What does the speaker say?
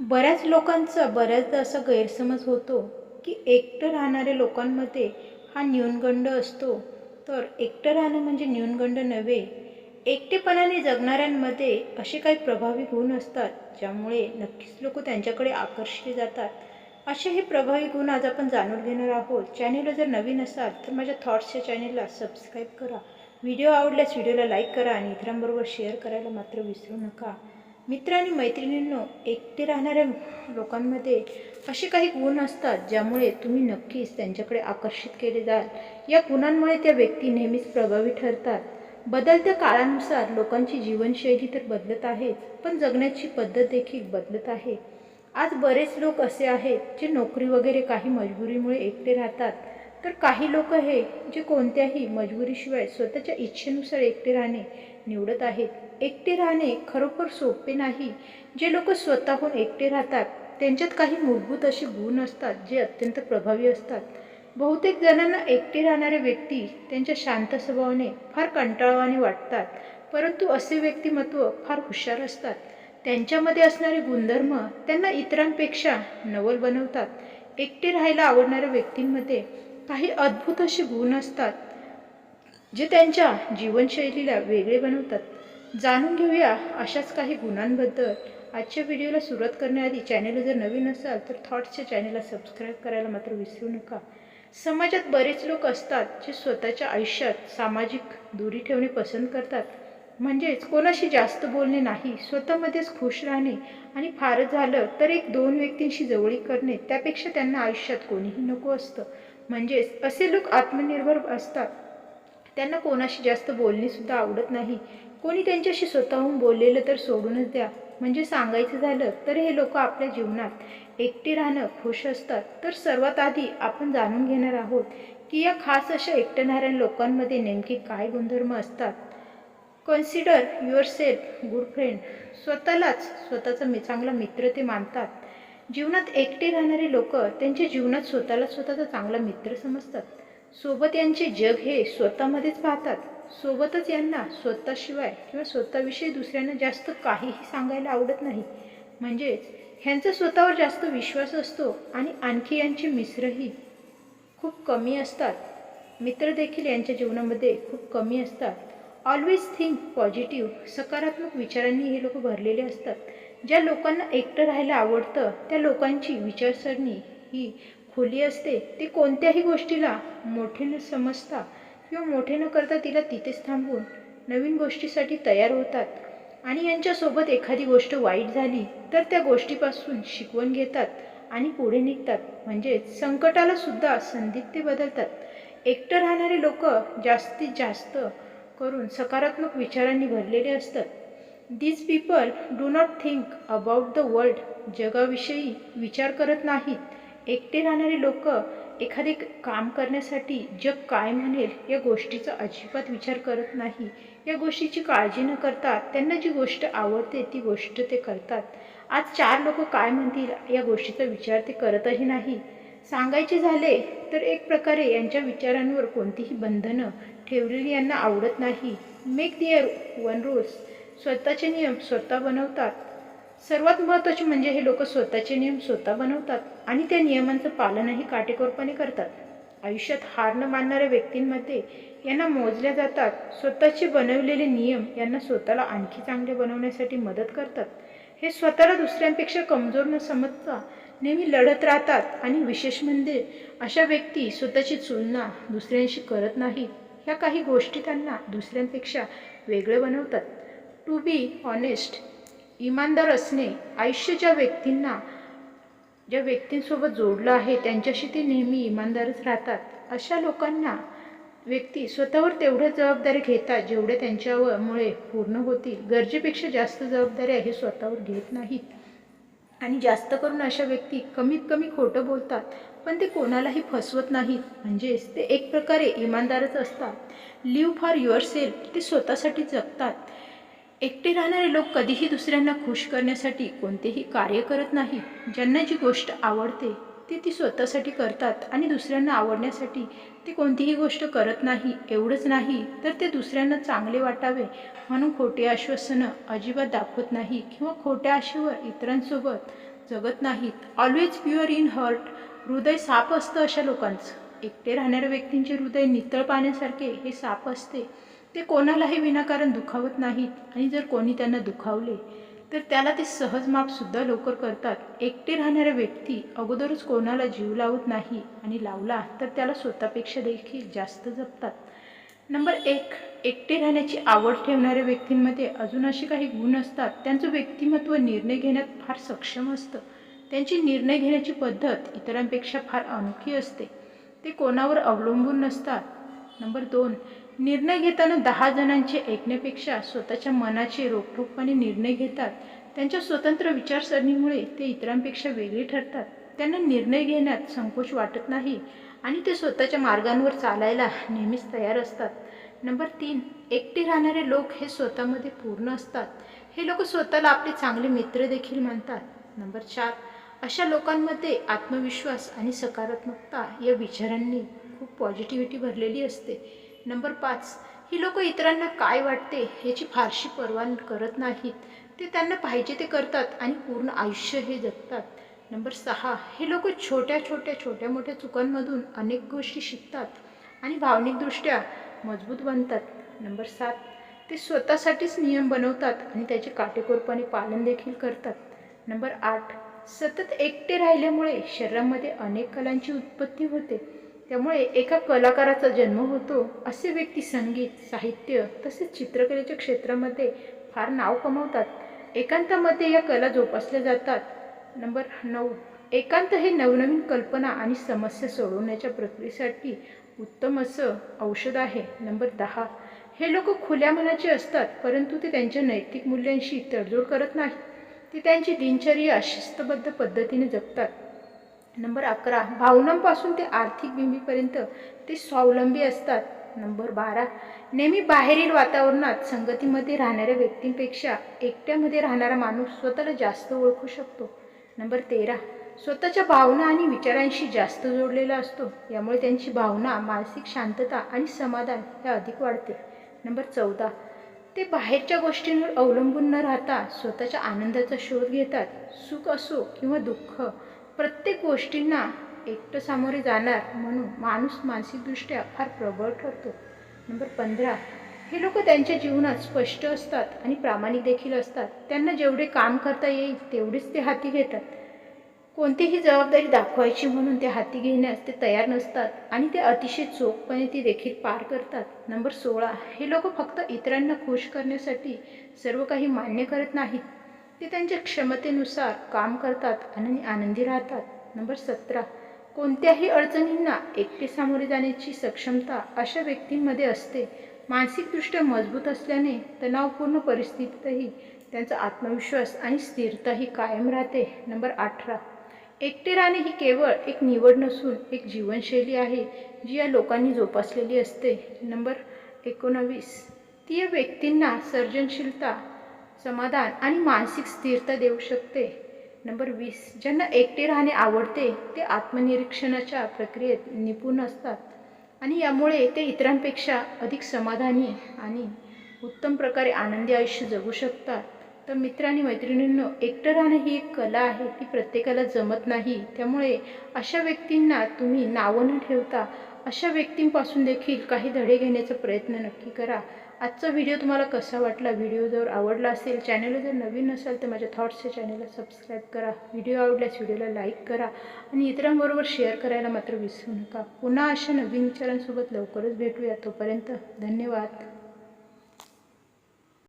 बऱ्याच लोकांचा बऱ्याचदा असा गैरसमज होतो की एकटं राहणाऱ्या लोकांमध्ये हा न्यूनगंड असतो. तर एकटं राहणं म्हणजे न्यूनगंड नव्हे एकटेपणाने जगणाऱ्यांमध्ये असे काही प्रभावी गुण असतात ज्यामुळे नक्कीच लोक त्यांच्याकडे आकर्षले जातात. असे हे प्रभावी गुण आज आपण जाणून घेणार आहोत. चॅनेलला जर नवीन असाल तर माझ्या थॉट्सच्या चॅनेलला सबस्क्राईब करा. व्हिडिओ आवडल्यास व्हिडिओला लाईक करा आणि इतरांबरोबर शेअर करायला मात्र विसरू नका. मित्र आणि मैत्रिणींनो एकटे राहणाऱ्या लोकांमध्ये असे काही गुण असतात ज्यामुळे तुम्ही नक्कीच त्यांच्याकडे आकर्षित केले जाल. या गुणांमुळे त्या व्यक्ती नेहमीच प्रभावी ठरतात. बदलत्या काळानुसार लोकांची जीवनशैली तर बदलत आहेच पण जगण्याची पद्धत देखील बदलत आहे. आज बरेच लोक असे आहेत जे नोकरी वगैरे काही मजबुरीमुळे एकटे राहतात. तर काही लोक हे जे कोणत्याही मजबुरीशिवाय स्वतःच्या इच्छेनुसार एकटे राहणे निवडत आहेत. एकटे राहणे खरोखर सोपे नाही. जे लोक स्वतःहून एकटे राहतात त्यांच्यात काही मूलभूत असे गुण असतात जे अत्यंत प्रभावी असतात. बहुतेक जणांना एकटे राहणारे व्यक्ती त्यांच्या शांत स्वभावाने फार कंटाळवाने वाटतात परंतु असे व्यक्तिमत्व फार हुशार असतात. त्यांच्यामध्ये असणारे गुणधर्म त्यांना इतरांपेक्षा नवल बनवतात. एकटे राहायला आवडणाऱ्या व्यक्तींमध्ये काही अद्भुत असे गुण असतात जे त्यांच्या जीवनशैलीला वेगळे बनवतात. जाणून घेऊया अशाच काही गुणांबद्दल. आजच्या व्हिडिओला सुरुवात करण्याआधी चॅनेल जर नवीन असाल तर थॉट्सच्या चॅनेलला सबस्क्राईब करायला मात्र विसरू नका. समाजात बरेच लोक असतात जे स्वतःच्या आयुष्यात सामाजिक दूरी ठेवणे पसंत करतात. म्हणजेच कोणाशी जास्त बोलणे नाही स्वतःमध्येच खुश राहणे आणि फारच झालं तर एक दोन व्यक्तींशी जवळी करणे त्यापेक्षा त्यांना आयुष्यात कोणीही नको असतं. म्हणजेच असे लोक आत्मनिर्भर असतात. त्यांना कोणाशी जास्त बोलणेसुद्धा आवडत नाही. कोणी त्यांच्याशी स्वतःहून बोललेलं तर सोडूनच द्या. म्हणजे सांगायचं झालं तर हे लोक आपल्या जीवनात एकटे राहणं खुश असतात. तर सर्वात आधी आपण जाणून घेणार आहोत की या खास अशा एकटणाऱ्या लोकांमध्ये नेमके काय गुणधर्म असतात. Consider yourself good friend स्वतःलाच स्वतःचा मी चांगला मित्र ते मानतात. जीवनात एकटे राहणारे लोक त्यांच्या जीवनात स्वतःला स्वतःचा चांगला मित्र समजतात. सोबत यांचे जग हे स्वतःमध्येच पाहतात. सोबतच यांना स्वतःशिवाय किंवा स्वतःविषयी दुसऱ्यांना जास्त काहीही सांगायला आवडत नाही. म्हणजेच ह्यांचा स्वतःवर जास्त विश्वास असतो आणि आणखी यांचे मित्रही खूप कमी असतात. मित्र देखील यांच्या जीवनामध्ये खूप कमी असतात. ऑलवेज थिंक पॉझिटिव्ह सकारात्मक विचारांनी हे लोक भरलेले असतात. ज्या लोकांना एकटं राहायला आवडतं त्या लोकांची विचारसरणी ही खुली असते. ते कोणत्याही गोष्टीला मोठे न समजता किंवा मोठे न करता तिला तिथेच थांबवून नवीन गोष्टीसाठी तयार होतात. आणि यांच्यासोबत एखादी गोष्ट वाईट झाली तर त्या गोष्टीपासून शिकवण घेतात आणि पुढे निघतात. म्हणजेच संकटाला सुद्धा संधीत ते बदलतात. एकटं राहणारे लोक जास्तीत जास्त करून सकारात्मक विचारांनी भरलेले असतात. These people do not think about the world जगाविषयी विचार करत नाहीत. एकटे राहणारे लोक एखादे काम करण्यासाठी जग काय म्हणेल या गोष्टीचा अजिबात विचार करत नाही. या गोष्टीची काळजी न करता त्यांना जी गोष्ट आवडते ती गोष्ट ते करतात. आज चार लोक काय म्हणतील या गोष्टीचा विचार ते करतही नाही. सांगायचे झाले तर एक प्रकारे यांच्या विचारांवर कोणतीही बंधनं ठेवलेली यांना आवडत नाही. मेक दिअर वन रूल्स स्वतःचे नियम स्वतः बनवतात. सर्वात महत्त्वाचे म्हणजे हे लोक स्वतःचे नियम स्वतः बनवतात आणि त्या नियमांचं पालनही काटेकोरपणे करतात. आयुष्यात हार न मानणाऱ्या व्यक्तींमध्ये यांना मोजल्या जातात. स्वतःचे बनवलेले नियम यांना स्वतःला आणखी चांगले बनवण्यासाठी मदत करतात. हे स्वतःला दुसऱ्यांपेक्षा कमजोर न समजता नेहमी लढत राहतात आणि विशेष म्हणजे अशा व्यक्ती स्वतःची तुलना दुसऱ्यांशी करत नाहीत ह्या काही गोष्टी त्यांना दुसऱ्यांपेक्षा वेगळे बनवतात. टू बी ऑनेस्ट इमानदार असणे आयुष्य ज्या व्यक्तींना ज्या व्यक्तींसोबत जोडलं आहे त्यांच्याशी ते नेहमी इमानदारच राहतात. अशा लोकांना व्यक्ती स्वतःवर तेवढ्या जबाबदारी घेतात जेवढे त्यांच्यामुळे पूर्ण होतील. गरजेपेक्षा जास्त जबाबदाऱ्या हे स्वतःवर घेत नाहीत. आणि जास्त करून अशा व्यक्ती कमीत कमी खोटं बोलतात पण ते कोणालाही फसवत नाहीत. म्हणजेच ते एक प्रकारे इमानदारच असतात. लिव्ह फॉर युअर सेल्फ ते स्वतःसाठी जगतात. एकटे राहणारे लोक कधीही दुसऱ्यांना खुश करण्यासाठी कोणतेही कार्य करत नाही. ज्यांना जी गोष्ट आवडते ती ती स्वतःसाठी करतात आणि दुसऱ्यांना आवडण्यासाठी ते कोणतीही गोष्ट करत नाही एवढंच नाही तर ते दुसऱ्यांना चांगले वाटावे म्हणून खोटे आश्वासनं अजिबात दाखवत नाही किंवा खोट्या आशेवर इतरांसोबत जगत नाहीत. ऑलवेज प्युअर इन हर्ट हृदय साप असतं अशा लोकांचं. एकटे राहणाऱ्या व्यक्तींचे हृदय नितळ पाण्यासारखे हे साप असते. ते कोणालाही विनाकारण दुखावत नाहीत. आणि जर कोणी त्यांना दुखावले तर त्याला ते सहज मापसुद्धा लवकर करतात. एकटे राहणाऱ्या व्यक्ती अगोदरच कोणाला जीव लावत नाही आणि लावला तर त्याला स्वतःपेक्षा देखील जास्त जपतात. नंबर एक एकटे राहण्याची आवड ठेवणाऱ्या व्यक्तींमध्ये अजून असे काही गुण असतात त्यांचं व्यक्तिमत्व निर्णय घेण्यात फार सक्षम असतं. त्यांची निर्णय घेण्याची पद्धत इतरांपेक्षा फार अनोखी असते. ते कोणावर अवलंबून नसतात. नंबर दोन निर्णय घेताना दहा जणांचे ऐकण्यापेक्षा स्वतःच्या मनाचे रोखठोकपणे निर्णय घेतात. त्यांच्या स्वतंत्र विचारसरणीमुळे ते इतरांपेक्षा वेगळे ठरतात. त्यांना निर्णय घेण्यात संकोच वाटत नाही आणि ते स्वतःच्या मार्गांवर चालायला नेहमीच तयार असतात. नंबर तीन एकटे राहणारे लोक हे स्वतःमध्ये पूर्ण असतात. हे लोक स्वतःला आपले चांगले मित्र देखील मानतात नंबर चार अशा लोकांमध्ये आत्मविश्वास आणि सकारात्मकता या विचारांनी खूप पॉझिटिव्हिटी भरलेली असते. नंबर पाच. ही लोक इतरांना काय वाटते याची फारशी पर्वा करत नाहीत. ते त्यांना पाहिजे ते करतात आणि पूर्ण आयुष्य हे जगतात. नंबर सहा. हे लोक छोट्या छोट्या छोट्या मोठ्या चुकांमधून अनेक गोष्टी शिकतात आणि भावनिकदृष्ट्या मजबूत बनतात. नंबर सात. ते स्वतःसाठीच नियम बनवतात आणि त्याचे काटेकोरपणे पालन देखील करतात. नंबर आठ. सतत एकटे राहिल्यामुळे शरीरामध्ये अनेक कलांची उत्पत्ती होते. त्यामुळे एका कलाकाराचा जन्म होतो. असे व्यक्ती संगीत साहित्य तसेच चित्रकलेच्या क्षेत्रामध्ये फार नाव कमवतात. एकांतामध्ये या कला जोपासल्या जातात. नंबर नऊ. एकांत हे नवनवीन कल्पना आणि समस्या सोडवण्याच्या प्रक्रियेसाठी उत्तम असं औषध आहे. नंबर दहा. हे लोक खुल्या मनाचे असतात परंतु ते त्यांच्या नैतिक मूल्यांशी तडजोड करत नाहीत. ते त्यांची दिनचर्या शिस्तबद्ध पद्धतीने जगतात नंबर अकरा. भावनांपासून ते आर्थिक बिंबीपर्यंत ते स्वावलंबी असतात. नंबर बारा. नेहमी बाहेरील वातावरणात संगतीमध्ये राहणाऱ्या व्यक्तींपेक्षा एकट्यामध्ये राहणारा माणूस स्वतःला जास्त ओळखू शकतो. नंबर तेरा. स्वतःच्या भावना आणि विचारांशी जास्त जोडलेला असतो. यामुळे त्यांची भावना मानसिक शांतता आणि समाधान हे अधिक वाढते. नंबर चौदा. ते बाहेरच्या गोष्टींवर अवलंबून न राहता स्वतःच्या आनंदाचा शोध घेतात. सुख असो किंवा दुःख प्रत्येक गोष्टींना एकटं सामोरे जाणार म्हणून माणूस मानसिकदृष्ट्या फार प्रबळ ठरतो. नंबर पंधरा हे लोक त्यांच्या जीवनात स्पष्ट असतात आणि प्रामाणिक देखील असतात. त्यांना जेवढे काम करता येईल तेवढेच ते हाती घेतात. कोणतीही जबाबदारी दाखवायची म्हणून ते हाती घेण्यास ते तयार नसतात आणि ते अतिशय चोखपणे ती देखील पार करतात. नंबर सोळा हे लोक फक्त इतरांना खुश करण्यासाठी सर्व काही मान्य करत नाहीत. ते त्यांच्या क्षमतेनुसार काम करतात आणि आनंदी राहतात. नंबर सतरा. कोणत्याही अडचणींना एकटे सामोरे जाण्याची सक्षमता अशा व्यक्तींमध्ये असते. मानसिकदृष्ट्या मजबूत असल्याने तणावपूर्ण परिस्थितीतही त्यांचा आत्मविश्वास आणि स्थिरताही कायम राहते. नंबर अठरा. एकटे राहणे ही केवळ एक निवड नसून एक जीवनशैली आहे जी या लोकांनी जोपासलेली असते. नंबर एकोणावीस. ती या व्यक्तींना सर्जनशीलता समाधान आणि मानसिक स्थिरता देऊ शकते. नंबर वीस. ज्यांना एकटे राहणे आवडते ते आत्मनिरीक्षणाच्या प्रक्रियेत निपुण असतात. आणि यामुळे ते इतरांपेक्षा अधिक समाधानी आणि उत्तम प्रकारे आनंदी आयुष्य जगू शकतात. तर मित्र आणि मैत्रिणींनो एकटं राहणं ही एक कला आहे ती प्रत्येकाला जमत नाही. त्यामुळे अशा व्यक्तींना तुम्ही नावं न ठेवता अशा व्यक्तींपासून देखील काही धडे घेण्याचा प्रयत्न नक्की करा. आजचा व्हिडिओ तुम्हाला कसा वाटला? व्हिडिओ जर आवडला असेल चॅनल जर नवीन असेल तर माझ्या थॉट्सच्या चॅनलला सबस्क्राईब करा. व्हिडिओ आवडल्यास व्हिडिओला लाईक करा. आणि इतरांबरोबर शेअर करायला मात्र विसरू नका. पुन्हा अशा नवीन विचारांसोबत लवकरच भेटूया. तोपर्यंत धन्यवाद.